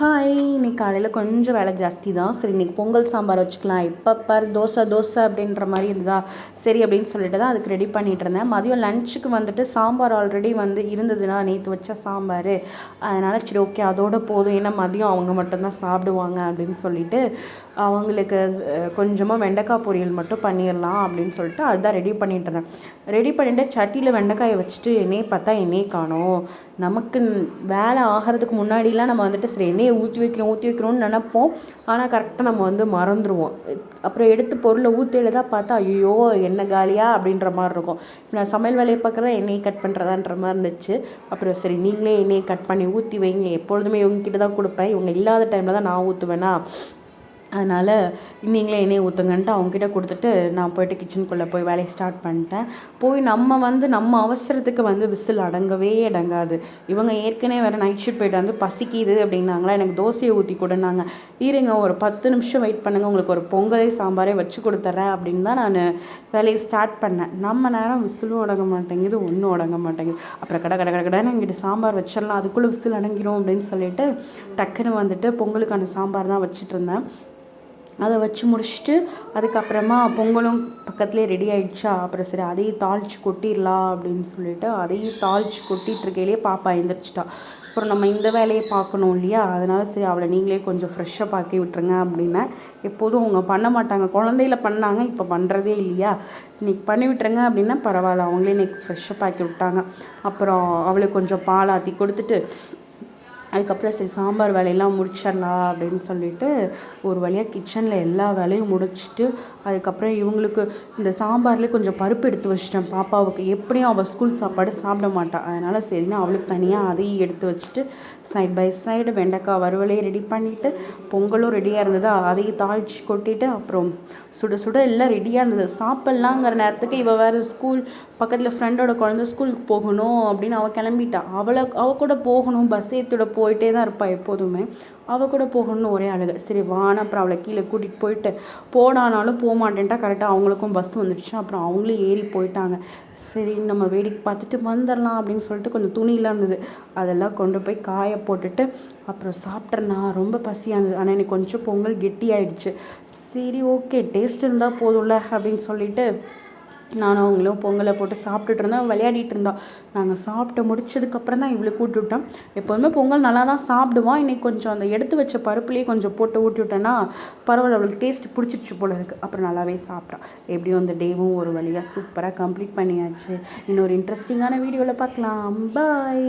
Hi இன்னைக்கு காலையில் கொஞ்சம் வேலை ஜாஸ்தி தான். சரி இன்றைக்கி பொங்கல் சாம்பார் வச்சுக்கலாம். இப்போ பார் தோசை தோசை அப்படின்ற மாதிரி இருந்ததா? சரி அப்படின்னு சொல்லிட்டு தான் அதுக்கு ரெடி பண்ணிகிட்டு இருந்தேன். மதியம் லஞ்சுக்கு வந்துட்டு சாம்பார் ஆல்ரெடி வந்து இருந்ததுன்னா நேற்று வச்ச சாம்பார். அதனால் சரி ஓகே அதோட போதும். ஏன்னா மதியம் அவங்க மட்டும்தான் சாப்பிடுவாங்க அப்படின்னு சொல்லிட்டு அவங்களுக்கு கொஞ்சமாக வெண்டைக்காய் பொரியல் மட்டும் பண்ணிடலாம் அப்படின்னு சொல்லிட்டு அதுதான் ரெடி பண்ணிகிட்டு இருந்தேன். ரெடி பண்ணிவிட்டு சட்டியில் வெண்டைக்காயை வச்சுட்டு என்னையே பார்த்தா என்னையே காணும். நமக்கு வேலை ஆகிறதுக்கு முன்னாடிலாம் நம்ம வந்துட்டு சரி எண்ணெயை ஊற்றி வைக்கிறோம் ஊற்றி வைக்கிறோம்னு நினப்போம். ஆனால் கரெக்டாக நம்ம வந்து மறந்துடுவோம் அப்புறம் எடுத்து பொருளை ஊற்றில தான் பார்த்தா ஐயோ எண்ணெய் காலியா அப்படின்ற மாதிரி இருக்கும். நான் சமையல் வேலையை பார்க்குறதா எண்ணெயை கட் பண்ணுறதான்ற மாதிரி இருந்துச்சு. அப்புறம் சரி நீங்களே எண்ணெயை கட் பண்ணி ஊற்றி வைங்க. எப்பொழுதுமே இவங்ககிட்ட தான் கொடுப்பேன். இவங்க இல்லாத டைமில் தான் நான் ஊற்றுவேனா அதனால் நீங்களே எண்ணெயை ஊற்றுங்கன்ட்டு அவங்கக்கிட்ட கொடுத்துட்டு நான் போய்ட்டு கிச்சனுக்குள்ளே போய் வேலையை ஸ்டார்ட் பண்ணிட்டேன். போய் நம்ம வந்து நம்ம அவசரத்துக்கு வந்து விசில் அடங்கவே அடங்காது. இவங்க ஏற்கனவே வேறு நைட் ஷிஃப்ட் போய்ட்டு வந்து பசிக்குது அப்படின்னாங்களா எனக்கு தோசையை ஊற்றி கொடுனாங்க இருங்க ஒரு பத்து நிமிஷம் வெயிட் பண்ணுங்கள் உங்களுக்கு ஒரு பொங்கலே சாம்பாரே வச்சு கொடுத்துட்றேன் அப்படின்னு தான் நான் வேலையை ஸ்டார்ட் பண்ணேன். நம்ம நேரம் விசிலும் அடங்க மாட்டேங்குது ஒன்றும் அடங்க மாட்டேங்குது. அப்புறம் கடை கடை கடை கடைன்னு எங்கிட்ட சாம்பார் வச்சிடலாம் அதுக்குள்ளே விசில் அடங்கிடும் அப்படின்னு சொல்லிட்டு டக்குன்னு வந்துட்டு பொங்கலுக்கான சாம்பார் தான் வச்சுட்டு இருந்தேன். அதை வச்சு முடிச்சுட்டு அதுக்கப்புறமா பொங்கலும் பக்கத்துலேயே ரெடி ஆகிடுச்சா அப்புறம் சரி அதையும் தாளித்து கொட்டிடலாம் அப்படின்னு சொல்லிட்டு அதையும் தாளித்து கொட்டிகிட்ருக்கையிலே பாப்பா எழுந்திரிச்சிட்டா அப்புறம் நம்ம இந்த வேலையை பார்க்கணும் இல்லையா? அதனால் சரி அவளை நீங்களே கொஞ்சம் ஃப்ரெஷ்ஷாக ஆக்கி விட்டுருங்க அப்படின்னேன் எப்போதும் அவங்க பண்ண மாட்டாங்க. குழந்தையில பண்ணாங்க இப்போ பண்ணுறதே இல்லையா? இன்றைக்கி பண்ணி விட்டுருங்க அப்படின்னா பரவாயில்ல. அவங்களே இன்றைக்கி ஃப்ரெஷ்ஷாக ஆக்கி விட்டாங்க. அப்புறம் அவளுக்கு கொஞ்சம் பால் ஆற்றி கொடுத்துட்டு அதுக்கப்புறம் சரி சாம்பார் வேலையெல்லாம் முடிச்சிடலாம் அப்படின்னு சொல்லிட்டு ஒரு வழியாக கிச்சனில் எல்லா வேலையும் முடிச்சுட்டு அதுக்கப்புறம் இவங்களுக்கு இந்த சாம்பார்லேயே கொஞ்சம் பருப்பு எடுத்து வச்சிட்டேன். பாப்பாவுக்கு எப்படியும் அவள் ஸ்கூல் சாப்பாடு சாப்பிட மாட்டாள் அதனால் சரின்னு அவளுக்கு தனியாக அதையும் எடுத்து வச்சுட்டு சைட் பை சைடு வெண்டைக்காய் வறுவலையும் ரெடி பண்ணிவிட்டு பொங்கலும் ரெடியாக இருந்தது. அதையும் தாளித்து கொட்டிட்டு அப்புறம் சுட சுட எல்லாம் ரெடியாக இருந்தது. சாப்பிட்லாங்கிற நேரத்துக்கு இவள் வேறு ஸ்கூல் பக்கத்தில் ஃப்ரெண்டோட குழந்த ஸ்கூலுக்கு போகணும் அப்படின்னு அவள் கிளம்பிட்டா. அவளை அவள் கூட போகணும் பஸ் ஏற்றிட போயிட்டே தான் இருப்பாள் எப்போதுமே. அவள் கூட போகணும்னு ஒரே அழுகை. சரி வான அப்புறம் அவளை கீழே கூட்டிகிட்டு போயிட்டு போனானாலும் போக மாட்டேன்ட்டா. கரெக்டாக அவங்களுக்கும் பஸ் வந்துடுச்சு. அப்புறம் அவங்களும் ஏறி போயிட்டாங்க. சரி நம்ம வேடிக்கை பார்த்துட்டு வந்துடலாம் அப்படின்னு சொல்லிட்டு கொஞ்சம் துணியெலாம் இருந்தது. அதெல்லாம் கொண்டு போய் காய போட்டுட்டு அப்புறம் சாப்பிட்றேன்னா ரொம்ப பசியாக இருந்தது. ஆனால் எனக்கு கொஞ்சம் பொங்கல் கெட்டி ஆயிடுச்சு சரி ஓகே டேஸ்ட் இருந்தால் போதும்ல அப்படின்னு சொல்லிட்டு நானும் அவங்களும் பொங்கலை போட்டு சாப்பிட்டுட்டு இருந்தோம். விளையாடிட்டு இருந்தோம் நாங்கள் சாப்பிட்டு முடிச்சதுக்கப்புறம் தான் இவ்வளோ கூட்டி விட்டோம் எப்போதுமே பொங்கல் நல்லா தான் சாப்பிடுவான். இன்றைக்கி கொஞ்சம் அந்த எடுத்து வச்ச பருப்புலேயே கொஞ்சம் போட்டு ஊட்டி விட்டேன்னா பரவாயில்ல அவளுக்கு டேஸ்ட் பிடிச்சிருச்சு போல இருக்குது அப்புறம் நல்லாவே சாப்பிட்டான். எப்படியும் அந்த டேவும் ஒரு வழியாக சூப்பராக கம்ப்ளீட் பண்ணியாச்சு. இன்னொரு இன்ட்ரெஸ்டிங்கான வீடியோவில் பார்க்கலாம். பாய்